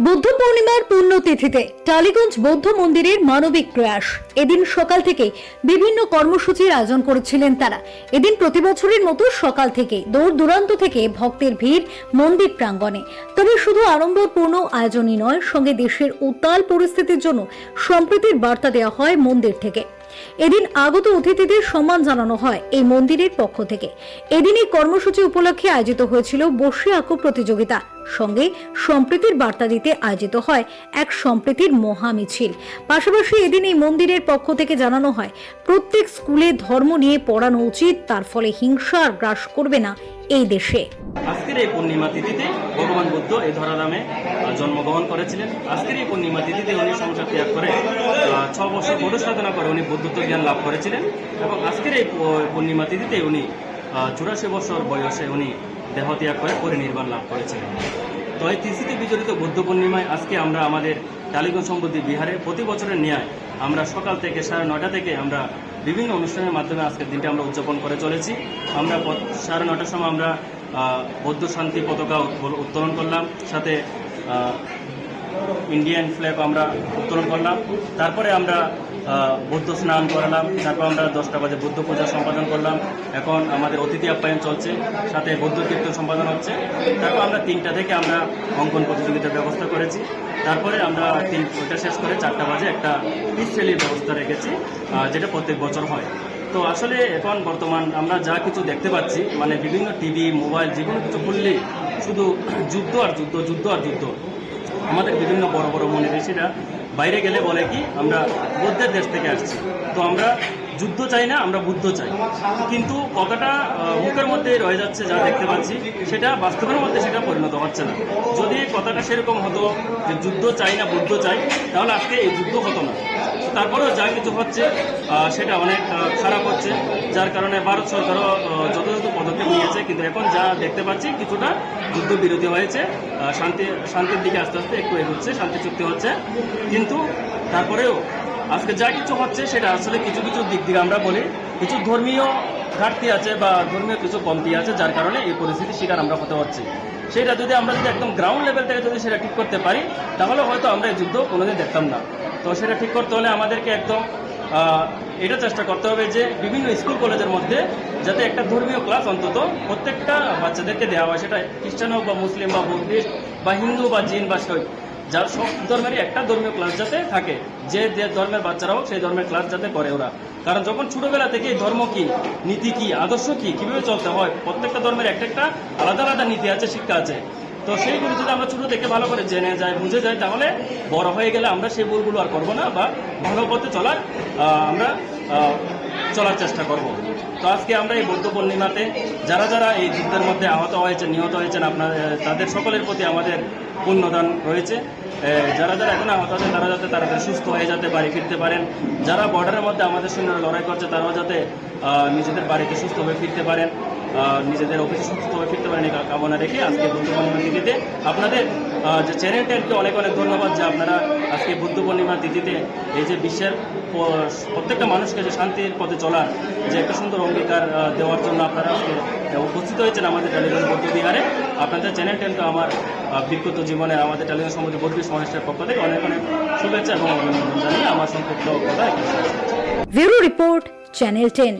বুদ্ধ পূর্ণিমার পুণ্যতিথিতে টালিগঞ্জ বৌদ্ধ মন্দিরের মানবিক প্রয়াস। এদিন সকাল থেকে বিভিন্ন কর্মসূচির আয়োজন করেছিলেন তারা। এদিন প্রতি বছরের মতো সকাল থেকে দূর দূরান্ত থেকে ভক্তের ভিড় মন্দির প্রাঙ্গণে। তবে শুধু আড়ম্বরপূর্ণ আয়োজনই নয়, সঙ্গে দেশের উত্তাল পরিস্থিতির জন্য সম্প্রীতির বার্তা দেওয়া হয় মন্দির থেকে। এদিন আগত অতিথিদের সম্মান জানানো হয় এই মন্দিরের পক্ষ থেকে। এদিন এই কর্মসূচি উপলক্ষে আয়োজিত হয়েছিল বসে আঁকো প্রতিযোগিতা। সঙ্গে সম্প্রীতির বার্তা দিতে আয়োজিত হয় এক সম্প্রীতির মহামিছিল। পাশাপাশি এদিন এই মন্দিরের পক্ষ থেকে জানানো হয়, প্রত্যেক স্কুলে ধর্ম নিয়ে পড়ানো উচিত, তার ফলে হিংসা আর গ্রাস করবে না এই দেশে। আজকের এই পূর্ণিমা তিথিতে ভগবান বুদ্ধ এই ধরাধামে জন্মগ্রহণ করেছিলেন। আজকের এই পূর্ণিমা তিথিতে উনি সংসার ত্যাগ করে ছ বছর বধু সাধনা করে উনি বুদ্ধত্ব জ্ঞান লাভ করেছিলেন। এবং আজকের এই পূর্ণিমা তিথিতে উনি চুরাশি বছর বয়সে উনি দেহত্যাগ করে পরিনির্বাণ লাভ করেছিলেন তো এই তিথিতে বিজড়িত বুদ্ধ পূর্ণিমায় আজকে আমরা আমাদের টালিগঞ্জ সমৃদ্ধি বিহারে প্রতি বছরের ন্যায় আমরা সকাল থেকে সাড়ে নয়টা থেকে আমরা বিভিন্ন অনুষ্ঠানের মাধ্যমে আজকের দিনটা আমরা উদযাপন করে চলেছি। আমরা সাড়ে নটার সময় আমরা বৌদ্ধ শান্তি পতাকা উত্তোলন- করলাম, সাথে ইন্ডিয়ান ফ্ল্যাগ আমরা উত্তোলন করলাম। তারপরে আমরা বৌদ্ধ স্নান করালাম। তারপর আমরা দশটা বাজে বুদ্ধ পূজা সম্পাদন করলাম। এখন আমাদের অতিথি আপ্যায়ন চলছে। সাথে বৌদ্ধ কীর্তন সম্পাদন হচ্ছে। তারপর আমরা তিনটা থেকে আমরা অঙ্কন প্রতিযোগিতার ব্যবস্থা করেছি। তারপরে আমরা তিন ওইটা শেষ করে চারটা বাজে একটা পিস ব্যবস্থা রেখেছি যেটা প্রত্যেক বছর হয়। তো আসলে এখন বর্তমান আমরা যা কিছু দেখতে পাচ্ছি মানে বিভিন্ন টিভি মোবাইল যে কোনো কিছু খুললেই শুধু যুদ্ধ আর যুদ্ধ যুদ্ধ আর যুদ্ধ। আমাদের বিভিন্ন বড় বড় মনীষীরা বাইরে গেলে বলে কি, আমরা বৌদ্ধের দেশ থেকে আসছি। তো আমরা যুদ্ধ চাই না, আমরা বুদ্ধ চাই। কিন্তু কথাটা মুখের মধ্যে রয়ে যাচ্ছে যা দেখতে পাচ্ছি, সেটা বাস্তবের মধ্যে সেটা পরিণত হচ্ছে না। যদি কথাটা সেরকম হতো যে যুদ্ধ চাই না, বুদ্ধ চাই, তাহলে আজকে এই যুদ্ধ হতো না। তারপরেও যা কিছু হচ্ছে সেটা অনেক খারাপ হচ্ছে, যার কারণে ভারত সরকারও যথাযথ পদক্ষেপ নিয়েছে। কিন্তু এখন যা দেখতে পাচ্ছি, কিছুটা যুদ্ধ বিরোধী হয়েছে শান্তি, শান্তির দিকে আস্তে আস্তে একটু এগোচ্ছে, শান্তি চুক্তি হচ্ছে। কিন্তু তারপরেও আজকে যা কিছু হচ্ছে সেটা আসলে কিছু কিছু দিক থেকে আমরা বলি, কিছু ধর্মীয় ঘাটতি আছে বা ধর্মীয় কিছু কমতি আছে যার কারণে এই পরিস্থিতির শিকার আমরা হতে হচ্ছে সেটা যদি আমরা যদি একদম গ্রাউন্ড লেভেল থেকে যদি সেটা ঠিক করতে পারি, তাহলে হয়তো আমরা এই যুদ্ধ কোনোদিন দেখতাম না। তো সেটা ঠিক করতে হলে আমাদেরকে একদম এটা চেষ্টা করতে হবে যে বিভিন্ন স্কুল কলেজের মধ্যে যাতে একটা ধর্মীয় ক্লাস অন্তত প্রত্যেকটা বাচ্চাদেরকে দেওয়া হয়। সেটা খ্রিস্টান হোক বা মুসলিম বা বুদ্ধিস্ট বা হিন্দু বা জিন বা শৈব। যার সব ধর্মেরই একটা ধর্মীয় ক্লাস যাতে থাকে, যে যে ধর্মের বাচ্চারা হোক সেই ধর্মের ক্লাস যাতে করে ওরা। কারণ যখন ছোটবেলা থেকে ধর্ম কি, নীতি কি, আদর্শ কি, কীভাবে চলতে হয়, প্রত্যেকটা ধর্মের একটা একটা আলাদা আলাদা নীতি আছে, শিক্ষা আছে। তো সেইগুলো যদি আমরা ছোট থেকে ভালো করে জেনে যাই, বুঝে যাই, তাহলে বড় হয়ে গেলে আমরা সেই ভুলগুলো আর করব না বা ভালো পথে চলার আমরা চলার চেষ্টা করব। তো আজকে আমরা এই বৌদ্ধ পূর্ণিমাতে যারা যারা এই যুদ্ধের মধ্যে আহত হয়েছেন, নিহত হয়েছেন, আপনার তাদের সকলের প্রতি আমাদের পুণ্যদান রয়েছে। যারা যারা এখন আহত আছেন, তারা যাতে তাড়াতাড়ি সুস্থ হয়ে যাতে বাড়ি ফিরতে পারেন। যারা বর্ডারের মধ্যে আমাদের সৈন্যরা লড়াই করছে, তারাও যাতে নিজেদের বাড়িতে সুস্থ হয়ে ফিরতে পারেন। নিজেদের অফিসে সুস্থ হয়ে ফিরতে পারেন কামনা রেখে আজকে বুদ্ধ পূর্ণিমা আপনাদের যে চ্যানেলটাকে অনেক অনেক ধন্যবাদ যে আপনারা আজকে বুদ্ধ পূর্ণিমা তিথিতে এই যে বিশ্বের প্রত্যেকটা মানুষকে যে শান্তির পথে চলার যে একটা সুন্দর অঙ্গীকার দেওয়ার জন্য আপনারা আজকে উপস্থিত হয়েছেন আমাদের টালিগঞ্জ বৌদ্ধ বিহারে। আপনাদের চ্যানেল টেনটা আমার বিগত জীবনে আমাদের টালিগঞ্জ সমাজের বৌদ্ধ সমাজের পক্ষ থেকে অনেক অনেক শুভেচ্ছা এবং অভিনন্দন জানিয়ে আমার সংক্ষিপ্ত কথা রিপোর্ট, চ্যানেল টেন।